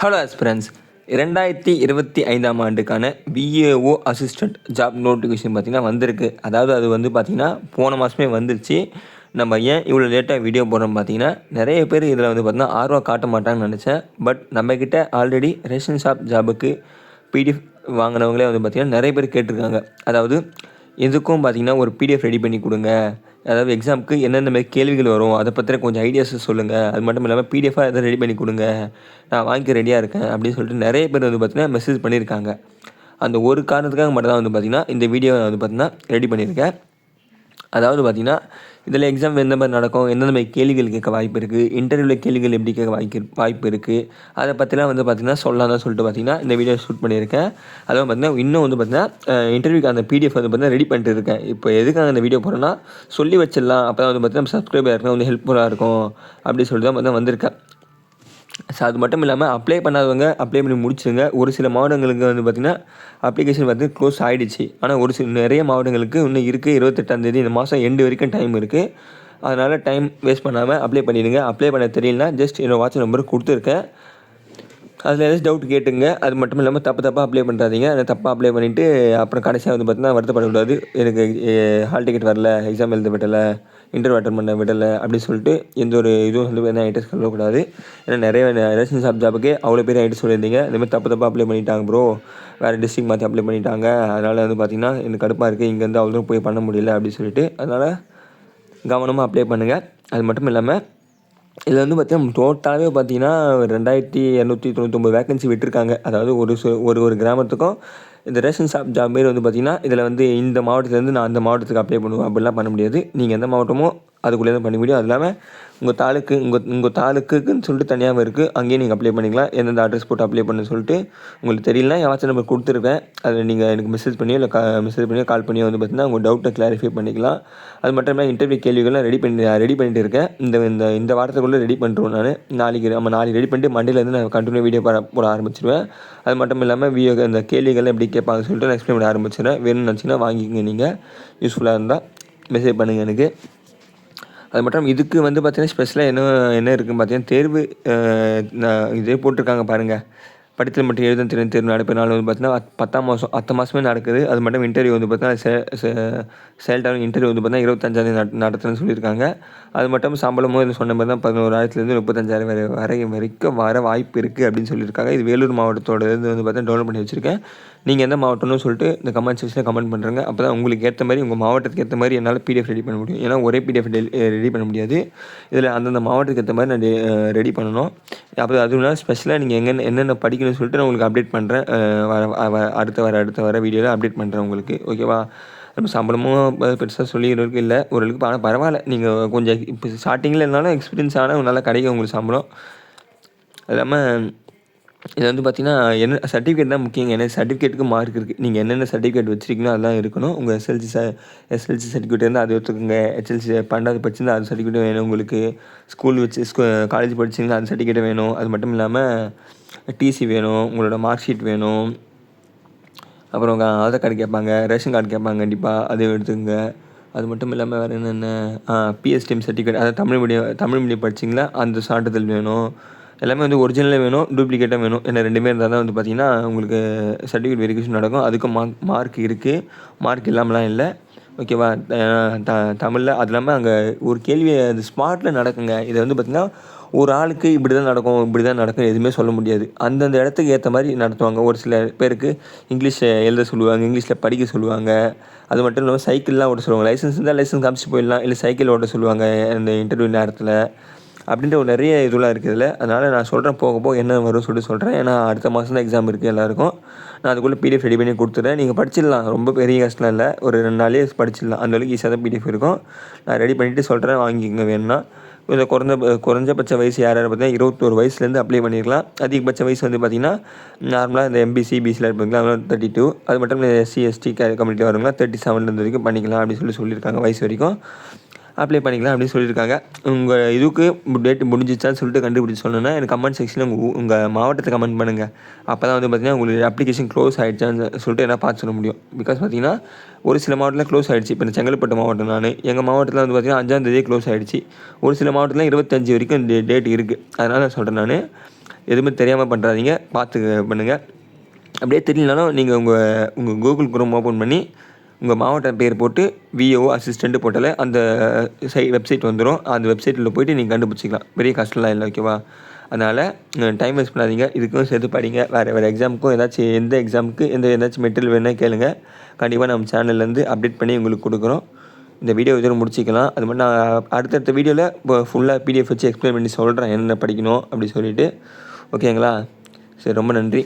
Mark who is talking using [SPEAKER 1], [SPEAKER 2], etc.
[SPEAKER 1] Hello aspirants இரண்டாயிரத்தி இருபத்தி ஐந்தாம் ஆண்டுக்கான விஏஓ அசிஸ்டண்ட் ஜாப் நோட்டிஃபிகேஷன் பார்த்திங்கன்னா வந்திருக்கு. அதாவது அது வந்து பார்த்திங்கன்னா போன மாதமே வந்துருச்சு. நம்ம ஏன் இவ்வளோ லேட்டாக வீடியோ போடுறோம் பார்த்தீங்கன்னா நிறைய பேர் இதில் வந்து பார்த்திங்கன்னா ஆர்வம் காட்ட மாட்டாங்கன்னு நினச்சேன். பட் நம்மக்கிட்ட ஆல்ரெடி ரேஷன் ஷாப் ஜாபுக்கு பிடிஎஃப் வாங்கினவங்களே வந்து பார்த்திங்கன்னா நிறைய பேர் கேட்டிருக்காங்க. அதாவது எதுக்கும் பார்த்திங்கன்னா ஒரு பிடிஎஃப் ரெடி பண்ணி கொடுங்க. அதாவது எக்ஸாமுக்கு என்னென்ன மாதிரி கேள்விகள் வரும் அதை பற்றின கொஞ்சம் ஐடியாஸ் சொல்லுங்கள் அது மட்டும் இல்லாமல் பிடிஎஃபாக எதாவது ரெடி பண்ணி கொடுங்க. நான் வாங்கிக்க ரெடியாக இருக்கேன் அப்படின்னு சொல்லிட்டு நிறைய பேர் வந்து பார்த்திங்கன்னா மெசேஜ் பண்ணியிருக்காங்க அந்த ஒரு காரணத்துக்காக மட்டும் தான் வந்து பார்த்திங்கன்னா இந்த வீடியோவை வந்து பார்த்திங்கன்னா ரெடி பண்ணியிருக்கேன் அதாவது பார்த்திங்கன்னா இதில் எக்ஸாம் எந்த மாதிரி நடக்கும் எந்தெந்த மாதிரி கேள்விகள் கேட்க வாய்ப்பு இருக்குது இன்டர்வியூவில் கேள்விகள் எப்படி கேட்க வாய்ப்பு வாய்ப்பு இருக்குது அதை பற்றிலாம் வந்து பார்த்திங்கன்னா சொல்லலாம் தான் சொல்லிட்டு பார்த்திங்கன்னா இந்த வீடியோ ஷூட் பண்ணியிருக்கேன். அதுவும் பார்த்திங்கன்னா இன்னும் வந்து பார்த்திங்கன்னா இன்டர்வியூக்கு அந்த பிடிஎஃப் வந்து பார்த்திங்கன்னா ரெடி பண்ணிட்டு இருக்கேன். இப்போ எதுக்காக அந்த வீடியோ போகிறேன்னா சொல்லி வச்சிடலாம். அப்போ தான் வந்து பார்த்திங்கன்னா சப்ஸ்கிரைபர் யாருக்குன்னா வந்து ஹெல்ப்ஃபுல்லாக இருக்கும் அப்படின்னு சொல்லிட்டு தான் பார்த்திங்கன்னா வந்திருக்கேன். ஸோ அது மட்டும் இல்லாமல் அப்ளை பண்ணாதவங்க அப்ளை பண்ணி முடிச்சுங்க ஒரு சில மாவட்டங்களுக்கு வந்து பார்த்திங்கன்னா அப்ளிகேஷன் வந்து க்ளோஸ் ஆகிடுச்சு ஆனால் ஒரு சில நிறைய மாவட்டங்களுக்கு இன்னும் இருக்குது இருபத்தெட்டாந்தேதி இந்த மாதம் எண்டு வரைக்கும் டைம் இருக்குது அதனால் டைம் வேஸ்ட் பண்ணாமல் அப்ளை பண்ணிடுங்க. அப்ளை பண்ண தெரியலனா ஜஸ்ட் என்னோடய வாட்ச் நம்பர் கொடுத்துருக்கேன். அதில் ஏதாச்சும் டவுட் கேட்டுங்க. அது மட்டும் இல்லாமல் தப்பு தப்பாக அப்ளை பண்ணுறாதீங்க அதை தப்பாக அப்ளை பண்ணிவிட்டு அப்புறம் கடைசியாக வந்து பார்த்தீங்கன்னா வருத்தப்படக்கூடாது. எனக்கு ஹால் டிக்கெட் வரல எக்ஸாம் எழுத விடலை இன்டர்வியூ அட்டன் பண்ண விடலை அப்படின்னு சொல்லிட்டு எந்த ஒரு இதுவும் வந்து என்ன ஐட்டஸ் சொல்லக்கூடாது. ஏன்னா நிறைய ரேஷன் ஷாப் ஜாப்புக்கு அவ்வளோ பேர் ஐட்டஸ் சொல்லியிருந்தீங்க. இந்தமாதிரி தப்பு தப்பாக அப்ளை பண்ணிட்டாங்க ப்ரோ வேறு டிஸ்ட்ரிக் மாற்றி அப்ளை பண்ணிட்டாங்க. அதனால் வந்து பார்த்திங்கன்னா எனக்கு கடுப்பாக இருக்குது இங்கேருந்து அவ்வளோ போய் பண்ண முடியல அப்படின்னு சொல்லிட்டு அதனால் கவனமாக அப்ளை பண்ணுங்கள் அது மட்டும் இல்லாமல் இதில் வந்து பார்த்தீங்கன்னா டோட்டலாகவே பார்த்தீங்கன்னா ரெண்டாயிரத்தி இரநூத்தி தொண்ணூத்தொம்பது வேக்கன்சி விட்டுருக்காங்க. அதாவது ஒரு ஒரு ஒரு கிராமத்துக்கும் இந்த ரேஷன் ஷாப் ஜாப் மாரி வந்து பார்த்திங்கன்னா இதில் வந்து இந்த மாவட்டத்துலேருந்து நான் அந்த மாவட்டத்துக்கு அப்ளை பண்ணுவேன். அப்படிலாம் பண்ண முடியாது. நீங்கள் எந்த மாவட்டமோ அதுக்குள்ளே தான் பண்ண முடியும். அது இல்லாமல் உங்கள் தாலுக்கு உங்கள் உங்கள் தாலுக்குன்னு சொல்லிட்டு தனியாக இருக்குது அங்கேயே நீங்கள் அப்ளை பண்ணிக்கலாம். எந்தெந்த அட்ரஸ் போட்டு அப்ளை பண்ண சொல்லிட்டு உங்களுக்கு தெரியலனா என் வாட்ஸ்அப் நம்பர் கொடுத்துருக்கேன் அதில் நீங்கள் எனக்கு மெசேஜ் பண்ணியோ இல்லை கா மெசேஜ் பண்ணியோ கால் பண்ணியோ வந்து பார்த்தீங்கன்னா உங்கள் டவுட்டை கிளாரிஃபை பண்ணிக்கலாம். அது மட்டும் இல்லாமல் இன்டர்வியூ கேள்விகள்லாம் ரெடி பண்ணி ரெடி பண்ணிட்டு இருக்கேன். இந்த இந்த இந்த வாரத்துக்குள்ளே ரெடி பண்ணுறோம் நான். நாளைக்கு நம்ம நாளைக்கு ரெடி பண்ணிட்டு மண்டேலேருந்து நான் கண்டினியூ வீடியோ போட ஆரம்பிச்சிருவேன். அது மட்டும் இல்லாமல் வீடியோ இந்த கேள்விகள்லாம் எப்படி கேட்பாங்க சொல்லிட்டு நான் எக்ஸ்பிளைன் பண்ண ஆரம்பிச்சிடுறேன் வேணும்னு நினச்சிங்கன்னா வாங்கிக்கோங்க நீங்கள் யூஸ்ஃபுல்லாக இருந்தால் மெசேஜ் பண்ணுங்கள் எனக்கு. அது மட்டும் இதுக்கு வந்து பார்த்திங்கன்னா ஸ்பெஷலாக என்ன என்ன இருக்குதுன்னு பார்த்தீங்கன்னா தேர்வு இதே போட்டிருக்காங்க பாருங்கள் படித்தல் மட்டும் எழுதும் திறன் தேர்வு நடப்பு நாள் வந்து பார்த்தீங்கன்னா பத்தாம் மாதம் அத்த மாதமே நடக்குது. அது மட்டும் இன்டர்வியூ வந்து பார்த்தீங்கன்னா சேல்டான இன்டர்வியூ வந்து பார்த்தீங்கன்னா இருபத்தஞ்சாந்தேதி நட நடத்துறேன்னு சொல்லியிருக்காங்க. அது மட்டும் சம்பளமும் இது சொன்ன மாதிரி தான் பதினோராயிரத்துலேருந்து முப்பத்தஞ்சாயிரம் வரை வரை வரைக்கும் வர வாய்ப்பு இருக்குது அப்படின்னு சொல்லியிருக்காங்க. இது வேலூர் மாவட்டத்தோட இது வந்து பார்த்தீங்கன்னா டவுன்லோட் பண்ணி வச்சுருக்கேன். நீங்கள் எந்த மாவட்டம்னு சொல்லிட்டு இந்த கமெண்ட் செக்ஷனில் கமெண்ட் பண்ணுறாங்க அப்போ தான் உங்களுக்கு ஏற்ற மாதிரி உங்கள் மாவட்டத்துக்கு ஏற்ற மாதிரி என்னால் பிடிஎஃப் ரெடி பண்ண முடியும். ஏன்னா ஒரே பிடிஎஃப் ரெடி பண்ண முடியாது. இதில் அந்தந்த மாவட்டத்துக்கு ஏற்ற மாதிரி நான் ரெடி பண்ணணும். அப்போ அதுவும் ஸ்பெஷலாக நீங்கள் எங்கே என்னென்ன படிக்கணும்னு சொல்லிட்டு நான் உங்களுக்கு அப்டேட் பண்ணுறேன் வர அடுத்த வர அடுத்த வர வீடியோவில் அப்டேட் பண்ணுறேன் உங்களுக்கு. ஓகேவா நம்ம சம்பளமும் பெருசாக சொல்லிக்கிறதுக்கு இல்லை. ஓரளவுக்கு ஆனால் பரவாயில்ல. நீங்கள் கொஞ்சம் இப்போ ஸ்டார்டிங்கில் இருந்தாலும் எக்ஸ்பீரியன்ஸ் ஆனால் நல்லா கிடைக்கும் உங்களுக்கு சம்பளம். அது இல்லாமல் இது வந்து பார்த்திங்கன்னா என்ன சர்டிஃபிகேட் தான் முக்கியங்க. ஏன்னா சர்டிஃபிகேட்டுக்கு மார்க் இருக்குது நீங்கள் என்னென்ன சர்டிஃபிகேட் வச்சுருக்கீங்களோ அதெல்லாம் இருக்கணும். உங்கள் எஸ்எல்சி ச எஸ்எல்சி சர்டிஃபிகேட் இருந்தால் அது எடுத்துக்கோங்க. ஹெச்எல்சி பன்னெண்டாவது படிச்சிருந்தால் அது சர்டிஃபிகேட் வேணும். உங்களுக்கு ஸ்கூல் வச்சு ஸ்கூ காலேஜ் படிச்சிருந்தா அது சர்டிஃபிகேட் வேணும். அது மட்டும் இல்லாமல் டிசி வேணும். உங்களோட மார்க் ஷீட் வேணும். அப்புறம் ஆதார் கார்டு கேட்பாங்க. ரேஷன் கார்டு கேட்பாங்க கண்டிப்பாக அதையும் எடுத்துக்கோங்க. அது மட்டும் இல்லாமல் வேறு என்னென்ன? பிஎஸ்டிஎம் சர்டிஃபிகேட் அதாவது தமிழ் மீடியம் தமிழ் மீடியம் படிச்சிங்களா? அந்த சான்றிதழ் வேணும். எல்லாமே வந்து ஒரிஜினலே வேணும் டூப்ளிகேட்டாக வேணும். ஏன்னா ரெண்டுமே இருந்தால் தான் வந்து பார்த்திங்கன்னா உங்களுக்கு சர்டிஃபிகேட் வெரிஃபிகேஷன் நடக்கும். அதுக்கும் மார்க் மார்க் இருக்குது மார்க் இல்லாமலாம் இல்லை. ஓகேவா த தமிழில். அது இல்லாமல் அங்கே ஒரு கேள்வி அது ஸ்பாட்டில் நடக்குங்க. இதை வந்து பார்த்திங்கன்னா ஒரு ஆளுக்கு இப்படி தான் நடக்கும் இப்படி தான் நடக்கும் எதுவுமே சொல்ல முடியாது. அந்தந்த இடத்துக்கு ஏற்ற மாதிரி நடத்துவாங்க. ஒரு சில பேருக்கு இங்கிலீஷ் எழுத சொல்லுவாங்க இங்கிலீஷில் படிக்க சொல்லுவாங்க. அது மட்டும் இல்லாமல் சைக்கிள்லாம் ஓட்ட சொல்லுவாங்க. லைசன்ஸ் இருந்தால் லைசன்ஸ் காமிச்சு போயிடலாம். இல்லை சைக்கிள் ஓட்ட சொல்லுவாங்க. அந்த இன்டர்வியூ நேரத்தில். அப்படின்ற ஒரு நிறைய இதெல்லாம் இருக்குது இதில். அதனால் நான் சொல்கிறேன் போக போக என்ன வரும்னு சொல்லிட்டு சொல்கிறேன் ஏன்னா அடுத்த மாதம் தான் எக்ஸாம் இருக்குது எல்லாருக்கும். நான் அதுக்குள்ளே பிடிஎஃப் ரெடி பண்ணி கொடுத்துட்றேன் நீங்கள் படிச்சிடலாம். ரொம்ப பெரிய கஷ்டம் இல்லை. ஒரு ரெண்டு நாளே படிச்சிடலாம். அந்த அளவுக்கு ஈஸியாக தான் பிடிஎஃப் இருக்கும். நான் ரெடி பண்ணிவிட்டு சொல்கிறேன் வாங்கிக்கோங்க வேணும்னா. இந்த குறைஞ்ச குறைஞ்சபட்ச வயசு யார் யார் பார்த்தீங்கன்னா இருபத்தோரு வயசுலேருந்து அப்ளை பண்ணியிருக்கலாம் அதிகபட்ச வயசு வந்து பார்த்திங்கன்னா நார்மலாக இந்த எம்பிசி பிசியில் இருப்பாங்களா தேர்ட்டி டூ அது மட்டும் எஸ்சி எஸ்டி கம்யூனிட்டி வருங்களா தேர்ட்டி செவன்லேருந்து வரைக்கும் பண்ணிக்கலாம் அப்படின்னு சொல்லி சொல்லியிருக்காங்க வயசு வரைக்கும். அப்ளை பண்ணிக்கலாம் அப்படின்னு சொல்லியிருக்காங்க. உங்கள் இதுக்கு டேட் முடிஞ்சிச்சான்னு சொல்லிட்டு கண்டுபிடிச்சி சொன்னோன்னா எனக்கு கமெண்ட் செக்ஷனில் உங்கள் உங்கள் மாவட்டத்தை கமெண்ட் பண்ணுங்கள் அப்போ தான் வந்து பார்த்திங்கன்னா உங்களுக்கு அப்ளிகேஷன் க்ளோஸ் ஆகிடுச்சான்னு சொல்லிட்டு என்ன பார்த்து சொல்ல முடியும். பிகாஸ் பார்த்திங்கன்னா ஒரு சில மாவட்டத்தில் க்ளோஸ் ஆகிடுச்சு இப்போ செங்கல்பட்டு மாவட்டம் நான் எங்கள் மாவட்டத்தில் வந்து பார்த்திங்கன்னா அஞ்சாந்தேதியே க்ளோஸ் ஆகிடுச்சு ஒரு சில மாவட்டத்தில் இருபத்தஞ்சி வரைக்கும் டேட் இருக்குது அதனால் நான் சொல்கிறேன் நான். எதுவுமே தெரியாமல் பண்ணுறாதீங்க பார்த்து பண்ணுங்கள் அப்படியே தெரியலனாலும் நீங்கள் உங்கள் உங்கள் கூகுள் குரோம் ஓப்பன் பண்ணி உங்கள் மாவட்டம் பேர் போட்டு விஓ அசிஸ்டண்ட்டு போட்டாலே அந்த சை வெப்சைட் வந்துடும் அந்த வெப்சைட்டில் போயிட்டு நீங்கள் கண்டுபிடிச்சிக்கலாம். பெரிய கஷ்டம்லாம் இல்லை ஓகேவா அதனால் டைம் வேஸ்ட் பண்ணாதீங்க. இதுக்கும் சேர்த்து படிங்க. வேறு வேறு எக்ஸாமுக்கும் ஏதாச்சும் எந்த எக்ஸாமுக்கு எந்த ஏதாச்சும் மெட்டீரியல் வேணால் கேளுங்க. கண்டிப்பாக நம்ம சேனல்லேருந்து அப்டேட் பண்ணி உங்களுக்கு கொடுக்குறோம். இந்த வீடியோ இதோட முடிச்சிக்கலாம். அது மாதிரி நான் அடுத்தடுத்த வீடியோவில் இப்போ ஃபுல்லாக பிடிஎஃப் வச்சு எக்ஸ்பிளைன் பண்ணி சொல்கிறேன் என்ன படிக்கணும் அப்படி சொல்லிவிட்டு ஓகேங்களா சரி ரொம்ப நன்றி.